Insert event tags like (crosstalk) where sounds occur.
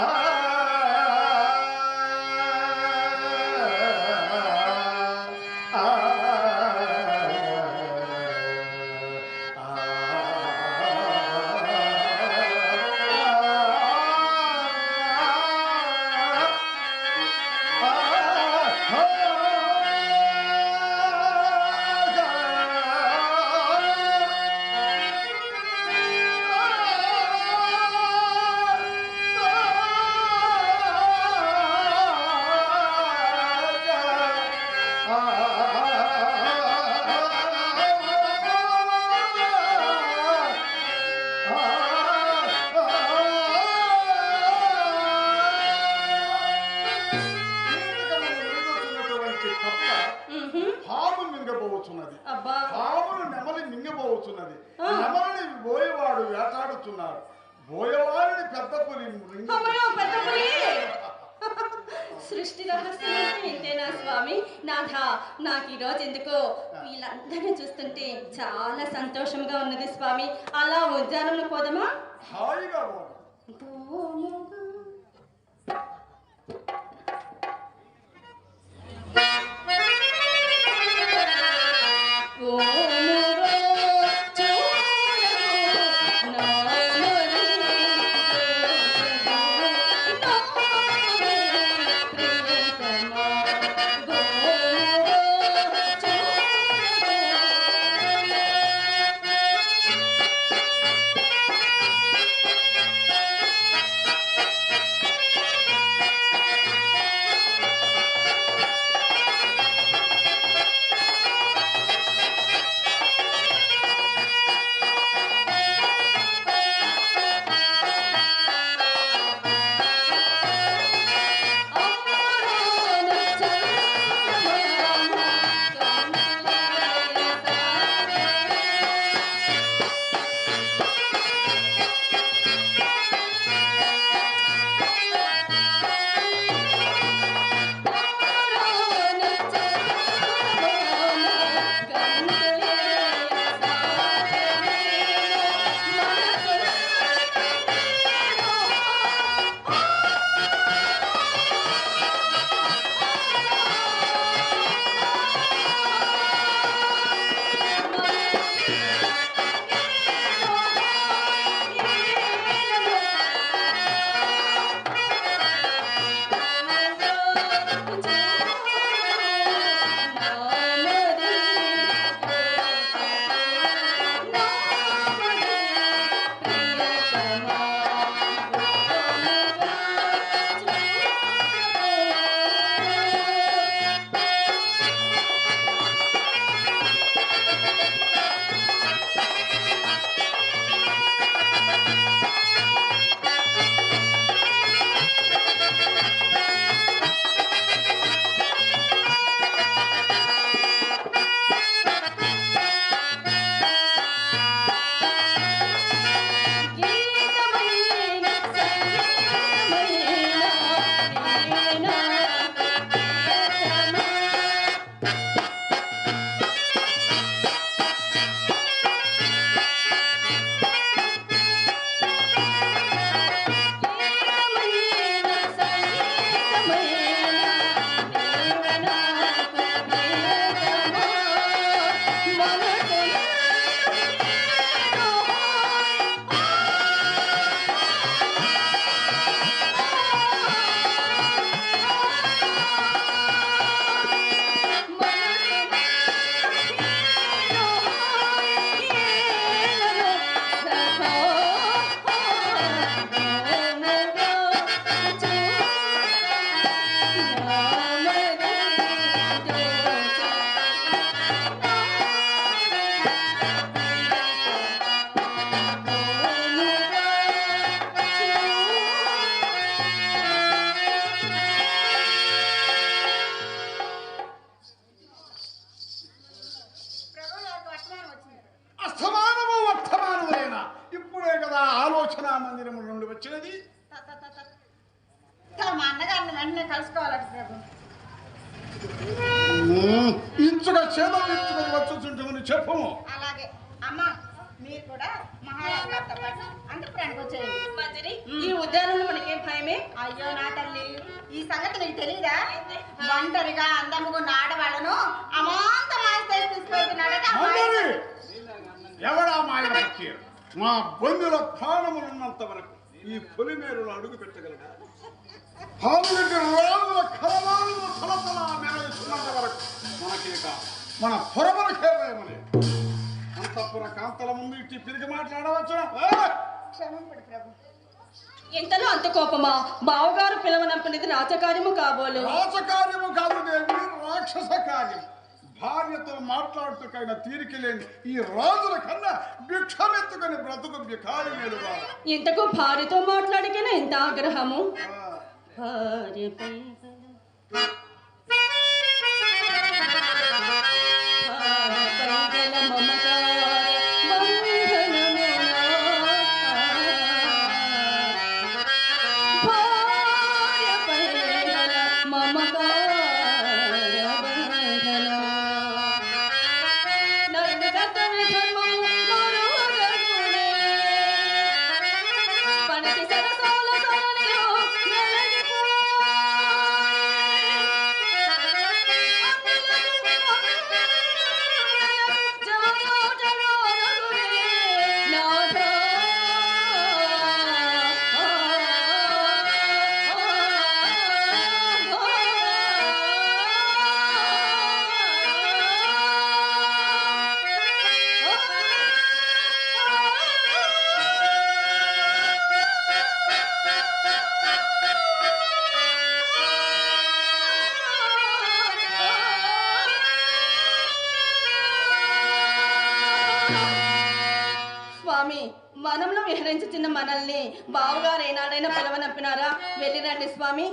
ah. (laughs) కప్ప మ్హూ. పాము మింగబోతున్నది అబ్బా. పామును నెమలి ఆ. నెమలిని బోయవాడు వేటాడుతున్నాడు బోయవాడిని పెద్ద పులి (laughs) సృష్టి రహస్యం స్వామి? నాథ నాకు ఈరోజు ఎందుకో వీళ్ళందరినీ చూస్తుంటే చాలా సంతోషంగా ఉన్నది స్వామి. అలా ఉద్యానంలో పోదామా? హాయిగా ఆలోచన మందిరము నుండి వచ్చినది త- త- త- త- త- మా అన్నగారిని వెంటనే కలుసుకోవాలట ప్రభు. ఉమ్, ఇంచుక చేదం ఇచ్చుకొని వచ్చుచుంటామని చెప్పము. అలాగే. అమ్మ మీరు కూడా మహారాజు వచ్చేయండి. మంజరి ఈ ఉద్యానంలో మనకేం భయమే? అయ్యో నా తల్లి ఈ సంగతి నీకు తెలియదా ఒంటరిగా అందముగా ఆడవాళ్ళను అమాంత మాయ తీసుకెళ్తున్నాడట ఎవడా మాయ మా బొందుల ప్రాణములున్నంత వరకు ఈ పొలిమేరులో అడుగు పెట్టగలడా. పాములకి రాముల కలవాలు తలతల మెరవేస్తున్నంత వరకు మనకేక మన అంతఃపుర కాంతల ముందు ఇట్టి తిరిగి మాట్లాడవచ్చా క్షమింపడు ప్రభు. ఎంతలో అంత కోపమా? బావగారు పిలవనంపినది రాజకార్యము కాబోలు. రాజకార్యము కాదు రాక్షస కార్యం. భార్యతో మాట్లాడుతుకైన తీరిక లేని ఈ రాజుల కన్నా భిక్షమెత్తుకొని బ్రతుకు మేలుగా ఇంతకు భార్యతో మాట్లాడికైనా ఎంత ఆగ్రహము? భార్యపై స్వామి వనంలో విహరించుతున్న మనల్ని బావగారు ఏనాడైనా పిలవనప్పినారా? వెళ్ళిరండి స్వామి.